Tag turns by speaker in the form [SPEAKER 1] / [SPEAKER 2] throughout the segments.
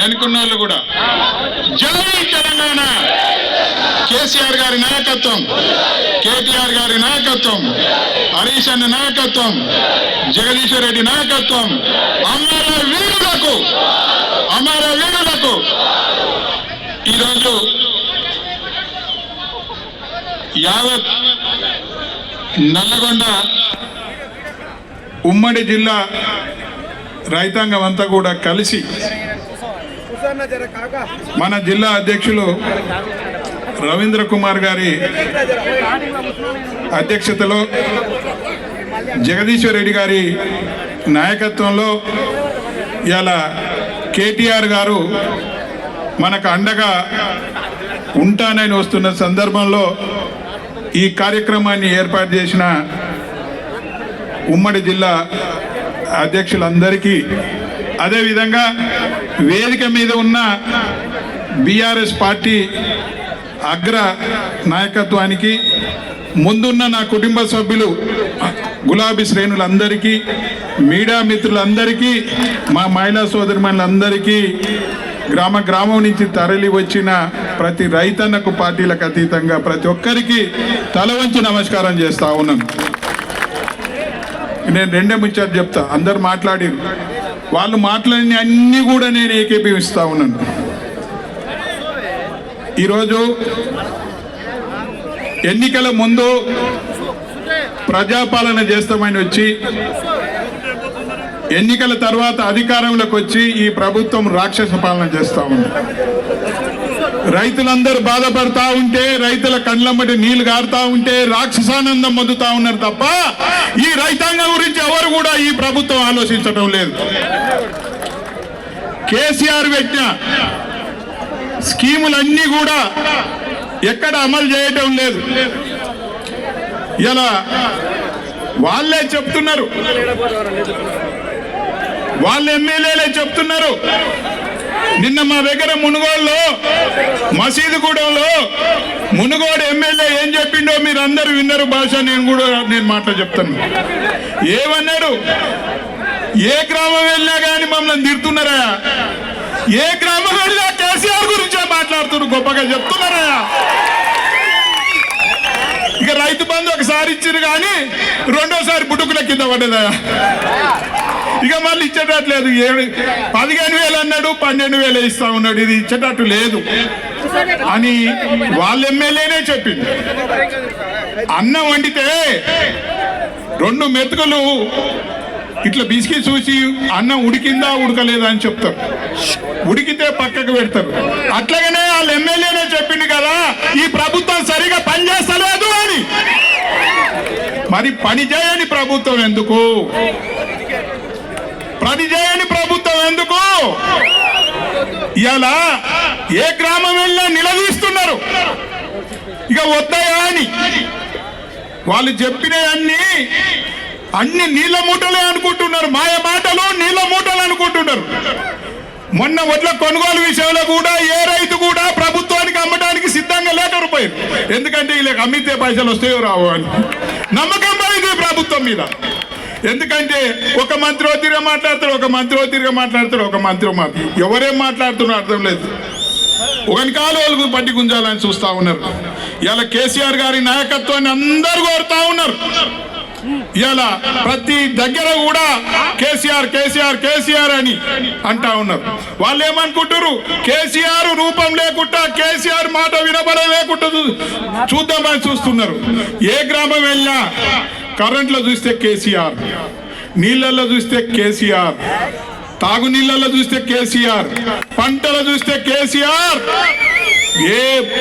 [SPEAKER 1] వెనుకున్న వాళ్ళు కూడా. జై తెలంగాణ. కేసీఆర్ గారి నాయకత్వం కేటీఆర్ గారి నాయకత్వం హరీష్ అన్న నాయకత్వం జగదీశ్వర్ రెడ్డి నాయకత్వం అమర వీరులకు అమర వీరులకు. ఈరోజు యావత్ నల్లగొండ ఉమ్మడి జిల్లా రైతాంగం అంతా కూడా కలిసి మన జిల్లా అధ్యక్షులు రవీంద్ర కుమార్ గారి అధ్యక్షతలో జగదీశ్వర్ రెడ్డి గారి నాయకత్వంలో ఇలా కేటీఆర్ గారు మనకు అండగా ఉంటానని వస్తున్న సందర్భంలో ఈ కార్యక్రమాన్ని ఏర్పాటు చేసిన ఉమ్మడి జిల్లా అధ్యక్షులందరికీ అదేవిధంగా వేదిక మీద ఉన్న బీఆర్ఎస్ పార్టీ అగ్ర నాయకత్వానికి ముందున్న నా కుటుంబ సభ్యులు గులాబీ శ్రేణులందరికీ మీడియా మిత్రులందరికీ మా మహిళా సోదరిమణులందరికీ గ్రామ గ్రామం నుంచి తరలి వచ్చిన ప్రతి రైతన్నకు పార్టీలకు అతీతంగా ప్రతి ఒక్కరికి తల వంచి నమస్కారం చేస్తా ఉన్నాను. నేను రెండే ముచ్చారు చెప్తా. అందరు మాట్లాడి వాళ్ళు మాట్లాడిన అన్ని కూడా నేను ఏకీభవిస్తా ఉన్నాను. ఈరోజు ఎన్నికల ముందు ప్రజాపాలన చేస్తామని వచ్చి ఎన్నికల తర్వాత అధికారంలోకి వచ్చి ఈ ప్రభుత్వం రాక్షస పాలన చేస్తా ఉంది. రైతులందరూ బాధపడతా ఉంటే రైతుల కండ్లమ్మటి నీళ్ళు గారుతా ఉంటే రాక్షసానందం పొందుతా ఉన్నారు తప్ప ఈ రైతాంగం గురించి ఎవరు కూడా ఈ ప్రభుత్వం ఆలోచించడం లేదు. కేసీఆర్ పెట్టిన స్కీములన్నీ కూడా ఎక్కడ అమలు చేయటం లేదు. ఇలా వాళ్ళే చెప్తున్నారు. వాళ్ళ ఎమ్మెల్యేలే చెప్తున్నారు. నిన్న మా దగ్గర మునుగోడులో మసీదుగూడెంలో మునుగోడు ఎమ్మెల్యే చెప్పిండో మీరు అందరు విన్నారు భాష నేను కూడా నేను మాటలు చెప్తాను. ఏమన్నాడు? ఏ గ్రామం వెళ్ళినా కానీ మమ్మల్ని తిడుతున్నారా? ఏ గ్రామం వెళ్ళినా కేసీఆర్ గురించే మాట్లాడుతున్నారు గొప్పగా చెప్తున్నారా? ఇక రైతు బంధు ఒకసారి ఇచ్చారు కానీ రెండోసారి బుటుకుల కింద పడ్డదా? ఇక మళ్ళీ ఇచ్చేటట్లేదు. ఏడు పదిహేను వేలు అన్నాడు పన్నెండు వేలు ఇస్తా ఉన్నాడు. ఇది ఇచ్చేటట్టు లేదు. అని వాళ్ళ ఎమ్మెల్యేనే చెప్పింది. అన్నం వండితే రెండు మెతుకులు ఇట్లా బిసికి చూసి అన్నం ఉడికిందా ఉడకలేదా అని చెప్తారు. ఉడికితే పక్కకు పెడతారు. అట్లాగనే వాళ్ళ ఎమ్మెల్యేనే చెప్పింది కదా ఈ ప్రభుత్వం సరిగా పనిచేస్తలేదు అని. మరి పని చేయని ప్రభుత్వం ఎందుకు? పని చేయని ప్రభుత్వం ఎందుకు? ఇలా ఏ గ్రామం వెళ్ళినా నిలదీస్తున్నారు. ఇక వద్దాయా అని. వాళ్ళు చెప్పినవన్నీ అన్ని నీళ్ళ మూటలే అనుకుంటున్నారు. మాయ మాటలు నీళ్ళ మూటలు అనుకుంటున్నారు. మొన్న వడ్ల కొనుగోలు విషయంలో కూడా ఏ రైతు కూడా ప్రభుత్వానికి అమ్మడానికి సిద్ధంగా లేకపోయారు ఎందుకంటే వీళ్ళకి అమ్మితే పైసలు వస్తాయో రావు అని. నమ్మకం పోయింది ప్రభుత్వం మీద. ఎందుకంటే ఒక మంత్రి ఓ తిరిగా మాట్లాడతాడు ఒక మంత్రి ఓ తిరిగా మాట్లాడతాడు ఒక మంత్రి ఓ ఎవరేం మాట్లాడుతున్నారో అర్థం లేదు. ఒకని వాళ్ళు వాళ్ళకు పట్టి గుంజాలని చూస్తా ఉన్నారు. ఇలా కేసీఆర్ గారి నాయకత్వాన్ని అందరూ కోరుతా ఉన్నారు. ఇలా ప్రతి దగ్గర కూడా కేసీఆర్ కేసీఆర్ కేసీఆర్ అని అంటా ఉన్నారు. వాళ్ళు ఏమనుకుంటారు కేసీఆర్ రూపం లేకుండా కేసీఆర్ మాట వినబడ లేకుండా చూద్దామని చూస్తున్నారు. ఏ గ్రామం వెళ్ళినా కరెంట్లో చూస్తే కేసీఆర్ నీళ్ళల్లో చూస్తే కేసీఆర్ తాగునీళ్ళలో చూస్తే కేసీఆర్ పంటలు చూస్తే కేసీఆర్. ఏ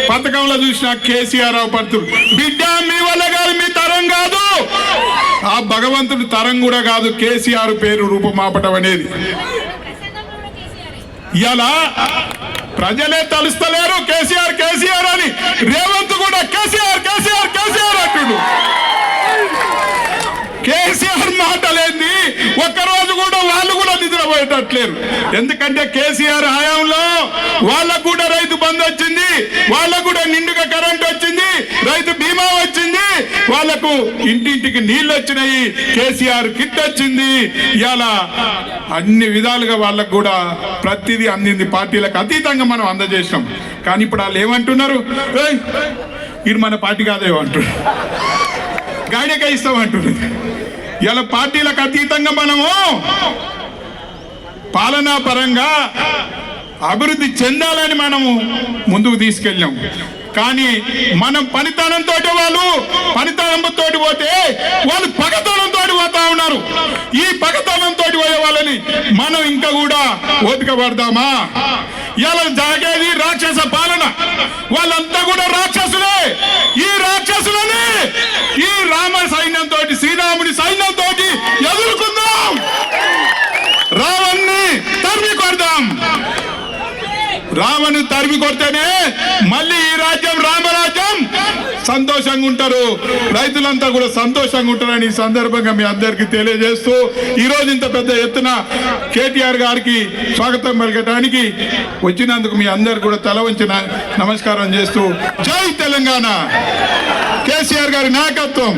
[SPEAKER 1] పథకంలో చూసినా కేసీఆర్ అవపడుతుడు బిడ్డ మీ వల్ల కాదు మీ తరం కాదు. ఆ భగవంతుడు తరం కూడా కాదు కేసీఆర్ పేరు రూపమాపటం అనేది. ఇలా ప్రజలే తలుస్తలేరు కేసీఆర్ కేసీఆర్ అని. రేవంత్ కూడా కేసీఆర్ కేసీఆర్ కేసీఆర్ అంటుడు కేసీఆర్ మాటలేంది ఒక్కరోజు కూడా వాళ్ళు కూడా నిద్రపోయేటట్లేరు ఎందుకంటే కేసీఆర్ హయాంలో వాళ్ళకు కూడా రైతు బంధు వచ్చింది వాళ్ళకు కూడా నిండుగా కరెంట్ వచ్చింది రైతు బీమా వచ్చింది వాళ్ళకు ఇంటింటికి నీళ్ళు వచ్చినాయి కేసీఆర్ కిట్ వచ్చింది. ఇవాళ అన్ని విధాలుగా వాళ్ళకు కూడా ప్రతిదీ అందింది. పార్టీలకు అతీతంగా మనం అందజేసినాం. కానీ ఇప్పుడు వాళ్ళు ఏమంటున్నారు? ఇది మన పార్టీ కాదేమో అంటున్నారు. గాడిగా ఇస్తాం అంటున్నారు. ఇలా పార్టీలకు అతీతంగా మనము పాలనా పరంగా అభివృద్ధి చెందాలని మనము ముందుకు తీసుకెళ్ళాం. కానీ మనం పనితనంతో వాళ్ళు పనితనంతో పోతే వాళ్ళు పగతనంతో పోతా ఉన్నారు. ఈ పగతనంతో పోయే వాళ్ళని మనం ఇంకా కూడా ఓపిక పడదామా? ఇలా జాగేది రాక్షస పాలన. వాళ్ళంతా కూడా రాక్షసులే. ఈ రావణ్ణి తరిమి కొడితేనే మళ్ళీ ఈ రాజ్యం రామరాజ్యం సంతోషంగా ఉంటారు. రైతులంతా కూడా సంతోషంగా ఉంటారని ఈ సందర్భంగా మీ అందరికీ తెలియజేస్తూ ఈ ఇంత పెద్ద ఎత్తున కేటీఆర్ గారికి స్వాగతం పలకటానికి వచ్చినందుకు మీ అందరు కూడా తల నమస్కారం చేస్తూ జై తెలంగాణ. కేసీఆర్ గారి నాయకత్వం.